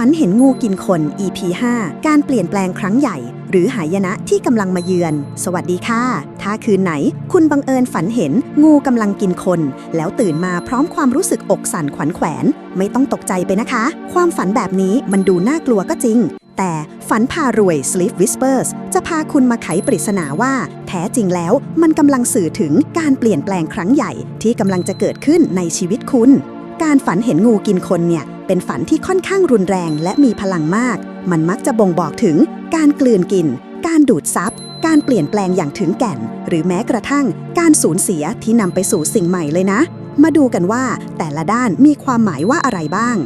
ฝันเห็นงูกินคน EP 5 การเปลี่ยนแปลงครั้งใหญ่ หรือหายนะที่กำลังมาเยือน สวัสดีค่ะ ถ้าคืนไหน คุณบังเอิญฝันเห็นงูกำลังกินคน แล้วตื่นมาพร้อมความรู้สึกอกสั่นขวัญแขวน ไม่ต้องตกใจไปนะคะ ความฝันแบบนี้มันดูน่ากลัวก็จริง แต่ฝันพารวย Sleep Whispers จะพาคุณมาไขปริศนาว่า แท้จริงแล้วมันกำลังสื่อถึงการเปลี่ยนแปลงครั้งใหญ่ ที่กำลังจะเกิดขึ้นในชีวิตคุณ การฝันเห็นงูกินคนเนี่ย เป็นฝันที่ค่อนข้างรุนแรงและมีพลังมาก มันมักจะบ่งบอกถึงการกลืนกิน การดูดซับ การเปลี่ยนแปลงอย่างถึงแก่น หรือแม้กระทั่งการสูญเสียที่นำไปสู่สิ่งใหม่เลยนะ มาดูกันว่าแต่ละด้านมีความหมายว่าอะไรบ้าง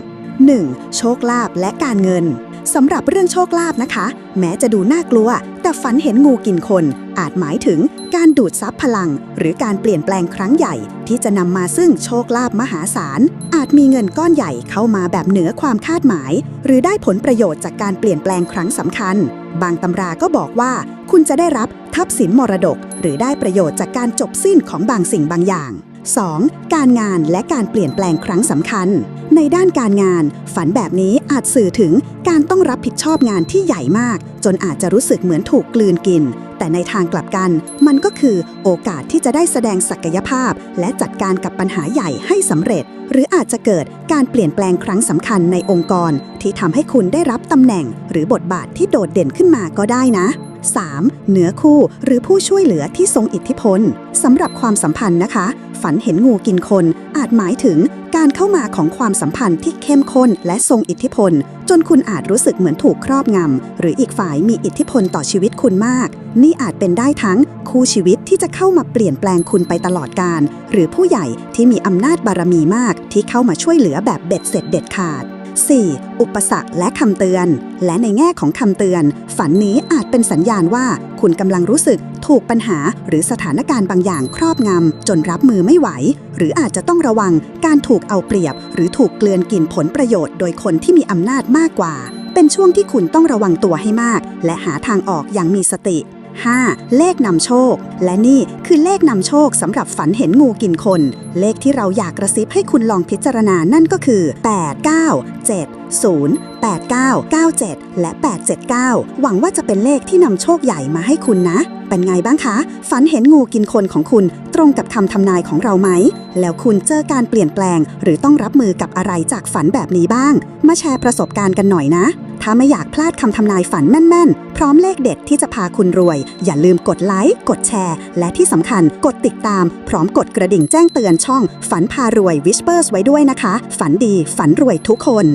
1. โชคลาภและการเงินสำหรับเรื่องโชคลาภนะคะ แม้จะดูน่ากลัว แต่ฝันเห็นงูกินคน อาจหมายถึงการดูดซับพลัง หรือการเปลี่ยนแปลงครั้งใหญ่ ที่จะนำมาซึ่งโชคลาภมหาศาล อาจมีเงินก้อนใหญ่เข้ามาแบบเหนือความคาดหมาย หรือได้ผลประโยชน์จากการเปลี่ยนแปลงครั้งสำคัญ บางตำราก็บอกว่า คุณจะได้รับทรัพย์สินมรดก หรือได้ประโยชน์จากการจบสิ้นของบางสิ่งบางอย่าง 2. การงานและการเปลี่ยนแปลงครั้งสำคัญ ในด้านการงาน ฝันแบบนี้อาจสื่อถึงการต้องรับผิดชอบงานที่ใหญ่มาก จนอาจจะรู้สึกเหมือนถูกกลืนกิน แต่ในทางกลับกัน มันก็คือโอกาสที่จะได้แสดงศักยภาพ และจัดการกับปัญหาใหญ่ให้สำเร็จ หรืออาจจะเกิดการเปลี่ยนแปลงครั้งสำคัญในองค์กร ที่ทำให้คุณได้รับตำแหน่ง หรือบทบาทที่โดดเด่นขึ้นมาก็ได้นะ 3. เหนือคู่หรือผู้ช่วยเหลือที่ทรงอิทธิพลสำหรับความสัมพันธ์นะคะ ฝันเห็นงูกินคนอาจหมายถึงการเข้ามาของความสัมพันธ์ที่เข้มข้นและทรงอิทธิพล จนคุณอาจรู้สึกเหมือนถูกครอบงำ หรืออีกฝ่ายมีอิทธิพลต่อชีวิตคุณมาก นี่อาจเป็นได้ทั้งคู่ชีวิตที่จะเข้ามาเปลี่ยนแปลงคุณไปตลอดกาลหรือผู้ใหญ่ที่มีอำนาจบารมีมากที่เข้ามาช่วยเหลือแบบเบ็ดเสร็จเด็ดขาด 4. อุปสรรคและคำเตือน และในแง่ของคำเตือน ฝันนี้อาจเป็นสัญญาณว่า คุณกำลังรู้สึกถูกปัญหาหรือสถานการณ์บางอย่างครอบงำจนรับมือไม่ไหว หรืออาจจะต้องระวังการถูกเอาเปรียบ หรือถูกเกลือนกินผลประโยชน์โดยคนที่มีอำนาจมากกว่า เป็นช่วงที่คุณต้องระวังตัวให้มาก และหาทางออกอย่างมีสติ 5. เลขนำโชค และนี่คือเลขนำโชคสำหรับฝันเห็นงูกินคน เลขที่เราอยากกระซิบให้คุณลองพิจารณานั่นก็คือ 8 9 7 0 8 9 9 7 และ 879 หวังว่าจะเป็นเลขที่นำโชคใหญ่มาให้คุณนะ เป็นไงบ้างคะ ฝันเห็นงูกินคนของคุณตรงกับคำทำนายของเราไหม แล้วคุณเจอการเปลี่ยนแปลง หรือต้องรับมือกับอะไรจากฝันแบบนี้บ้าง มาแชร์ประสบการณ์กันหน่อยนะ ถ้าไม่อยากพลาดคำทำนายฝันแม่นๆ ร้อมเลขเด็ดที่จะพาคุณรวย อย่าลืมกดไลค์ กดแชร์ และที่สำคัญกดติดตาม พร้อมกดกระดิ่งแจ้งเตือนช่อง ฝันพารวยวิชเปอร์สไว้ด้วยนะคะ ฝันดีฝันรวยทุกคน